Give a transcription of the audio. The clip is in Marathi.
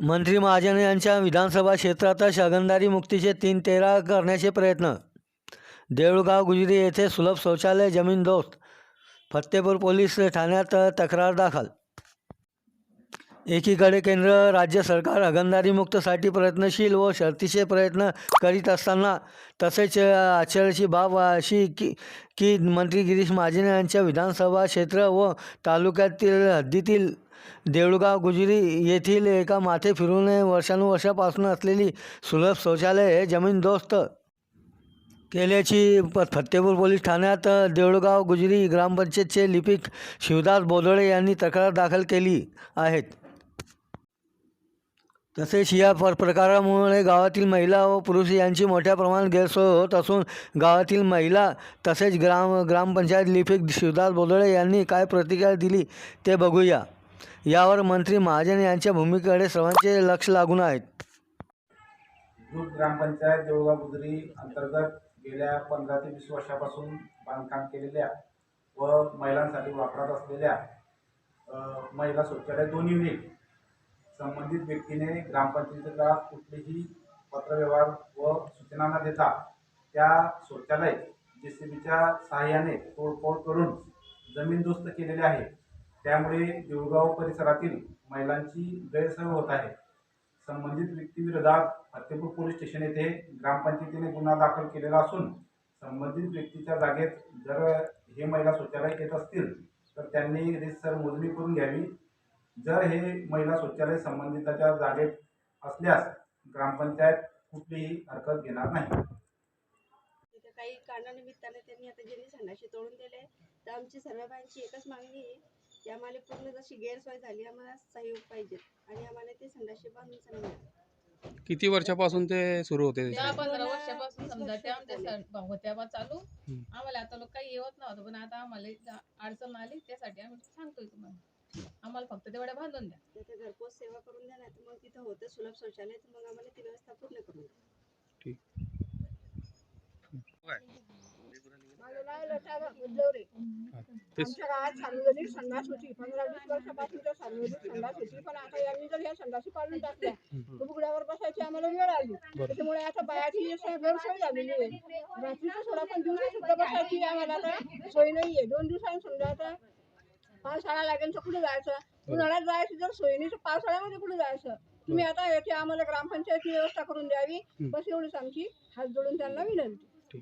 मंत्री महाजन यांच्या विधानसभा क्षेत्रात शगनदारी मुक्तीचे तीन तेरा करण्याचे प्रयत्न. देऊळगाव गुजरी येथे सुलभ शौचालय जमीन दोस्त. फत्तेपूर पोलीस ठाण्यात तक्रार दाखल. एकीकडे केंद्र राज्य सरकार हगणदारीमुक्तसाठी प्रयत्नशील व शर्तीचे प्रयत्न करीत असताना तसेच आश्चर्याची बाब अशी की की मंत्री गिरीश महाजन यांच्या विधानसभा क्षेत्र व तालुक्यातील हद्दीतील देऊळगाव गुजरी येथील एका माथे फिरून वर्षानुवर्षापासून असलेली सुलभ शौचालय जमीनदोस्त केल्याची प फत्तेपूर पोलीस ठाण्यात देऊळगाव गुजरी ग्रामपंचायतचे लिपिक शिवदास बोदळे यांनी तक्रार दाखल केली आहेत. तसेच या प प्रकारामुळे गावातील महिला व पुरुष यांची मोठ्या प्रमाणात गैरसोय होत असून गावातील महिला तसेच ग्राम ग्रामपंचायत लिपिक शिवदास बोदळे यांनी काय प्रतिक्रिया दिली ते बघूया. यावर मंत्री महाजन यांच्या भूमिकेकडे सर्वांचे लक्ष लागून आहेत ग्रुप ग्रामपंचायत देऊळगाव गुजरी अंतर्गत गेल्या पंधरा ते वीस वर्षापासून बांधकाम केलेल्या व महिलांसाठी वापरात असलेल्या अ, महिला शौचालय दोन युनिट संबंधित व्यक्तीने ग्रामपंचायतीला कुठलीही पत्रव्यवहार व सूचना न देता त्या शौचालय जे सी बीच्या सहाय्याने तोडफोड करून जमीनदोस्त केलेले आहे. त्यामुळे देऊळगाव परिसरातील महिलांची गैरसोय होत आहे. संबंधित व्यक्तीविरोधात फतेपूर पोलीस स्टेशन येथे ग्रामपंचायतीने गुन्हा दाखल केलेला असून संबंधित व्यक्तीच्या जागेत जर हे महिला शौचालय येत असतील तर त्यांनी रितसर मोजणी करून घ्यावी. जर हे महिला शौचालय संबंधिताच्या जागेत असल्यास ग्रामपंचायत कुठलीही हरकत घेणार नाही. तिथे काही कारणानिमित्ताने त्यांनी आता ज्यांनी संडाशी तोडून दिले. तर आमची सर्व बायांची एकच मागणी आहे. की आम्हाला पूर्ण जशी गैरसोय झाली आम्हाला सहयोग पाहिजे आणि आम्हाला ते संडाशी बांधून सांगा किती वर्षापासून ते सुरू होते त्या? पंधरा वर्षापासून समजा वर्ष त्या आमच्या झाले. सण- होत्या बा चालू हम्म. आम्हाला आता लोक काही येत नव्हतं पण आता आम्हाला जा- अडचण आली त्यासाठी आम्ही सांगतोय तुम्हाला आम्हाला फक्त तेवढ्या बांधून द्या तिथे घरपोच सेवा करून द्या नाही तर मग तिथं होतं सुलभ शौचालय तर मग आम्हाला ती व्यवस्था पूर्ण करून द्या तेच आमच्या गावात सार्वजनिक संडास होती. पंधरा वीस वर्षापासून त्या सार्वजनिक संडास होती. पण आता यांनी जर ह्या संडासी पाडून टाकल्या तर बुगड्यावर बसायची आम्हाला वेळ आली. त्याच्यामुळे आता बायाची गैरसोय झालेली आहे. रात्रीचं सोडा पण दिवशी सुद्धा बसायची आम्हाला आता. सोय नाहीये. दोन दिवसांनी समजा आता पावसाळा लागेल तर कुठे जायचं? उन्हाळ्यात जायची जर सोय नाही तर पावसाळ्यामध्ये कुठे जायचं? तुम्ही आता याची आम्हाला ग्रामपंचायतची व्यवस्था करून द्यावी. बस एवढीच आमची. हात जोडून त्यांना विनंती.